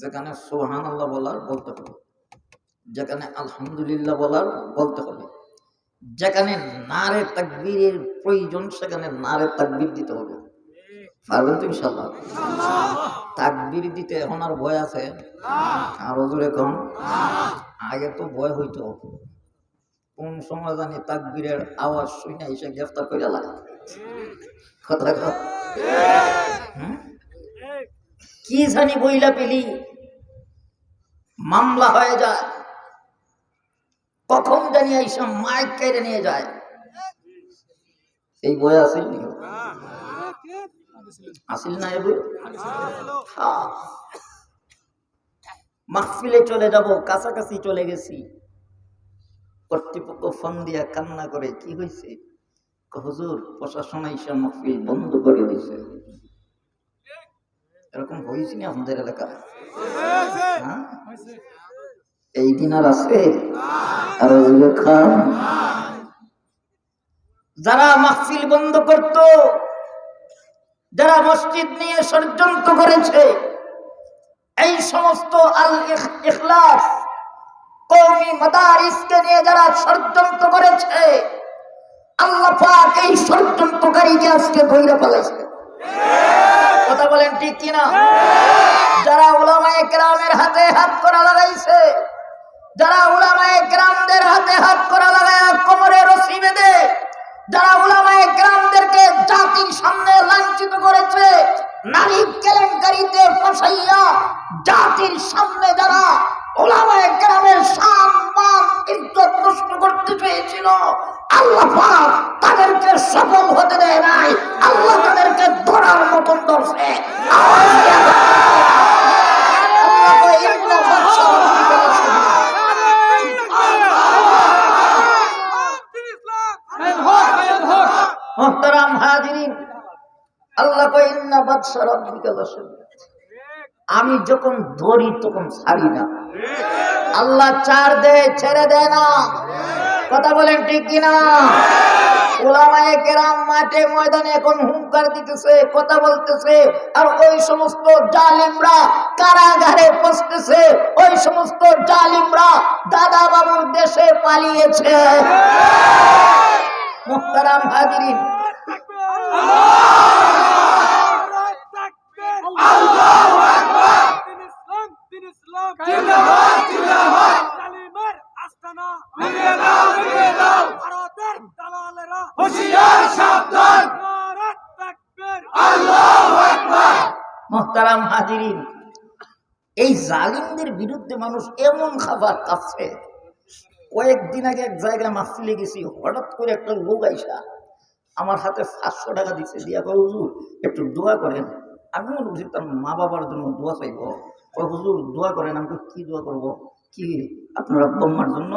যেখানে সোহান আল্লাহ বলার বলতে হবে। যেখানে আলহামদুলিল্লাহ বলার বলতে হবে। যেখানে নারে তাকবীরের প্রয়োজন, সেখানে নারে তাকবীর দিতে হবে। পারবেন তো ইনশাল্লাহ তাকবীর দিতে এখন আর ভয় আছে? আর হজুর এখন আগে তো ভয় হইতো। কোন সময় জানি তাকবীরের আওয়াজ শুনে এসে গ্রেফতার করে লাগে কথা কি জানি বইলা পেলি মামলা হয়ে যায়। কখন জানি এইসব মাইক কেড়ে নিয়ে যায়। এই বই আসিল নি আসিল না এই বই। মাহফিলে চলে যাব, কাছাকাছি চলে গেছি। কর্তৃপক্ষ ফোন দিয়া কান্না করে, কি হয়েছে হুজুর, প্রশাসন এসে মাহফিল বন্ধ করে দিয়েছে এরকম হয়েছে না আপনাদের এলাকায়? এই দিন আর আছে, আর যারা মাহফিল বন্ধ করত, যারা মসজিদ নিয়ে ষড়যন্ত্র করেছে, এই সমস্ত আল ইখলাস কৌমি মাদারিসকে নিয়ে যারা ষড়যন্ত্র করেছে, আল্লাহ পাক এই ষড়যন্ত্রকারীকে আজকে বইরা কথা বলেন, ঠিক কিনা? যারা ওলামায়ে কেরামের হাতে হাত করা লাগাইছে, যারা ওলামায়ে কেরামদের হাতে হাত করা লাগায় কোমরে রশি বেঁধে, যারা ওলামায়ে কেরামদেরকে জাতির সামনে লাঞ্ছিত করেছে, নারী কেলেঙ্কারিতে ফসাইয়া জাতির সামনে যারা ওলামায়ে গ্রামের সম্মান, ইজ্জত প্রশ্ন করতে চেয়েছিল আল্লাহ পাক তাদেরকে সফল হতে দেয় নাই। আল্লাহ তাদেরকে ধরার মতন ধরছে। আমি যখন ধরি তখন ছাড়ি না। আল্লাহ চার দেয়, ছেড়ে দেয় না। কথা বলেন ঠিক কিনা? মাঠে ময়দানে এখন দিতেছে, কথা বলতেছে, আর ওই সমস্ত কারাগারে ওই সমস্ত দাদা বাবুর দেশে পালিয়েছে। মুক্তারাম হাজিরিন মোহতারাম হাজিরিন। এই জালিমদের বিরুদ্ধে মানুষ এমন খাবার কাছে কয়েকদিন আগে এক জায়গায় মাহফিলে গেছি হঠাৎ করে একটা লোক আইসা আমার হাতে পাঁচশো টাকা দিচ্ছে দিয়া কয় হুজুর একটু দোয়া করেন। আমি মনে করছি তার মা বাবার জন্য দোয়া চাইব। কয় হুজুর দোয়া করেন। আমি কি দোয়া করব? কি আপনার আব্বা জন্য?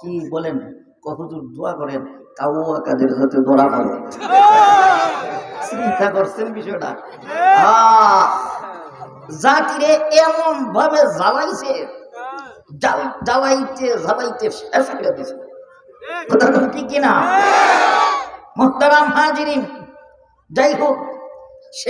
কি বলেন? কয় হুজুর দোয়া করেন। কাউয়া কাদের যাতে ধরা পড়ে। চিন্তা করছেন বিষয়টা? আহ, জাতিরে এমন ভাবে জ্বালাইছে জ্বাল- জ্বালাইতে জ্বালাইতে শেষ করে দিছে। কথা ঠিক কিনা মোহতারাম হাজিরিন যাই হোক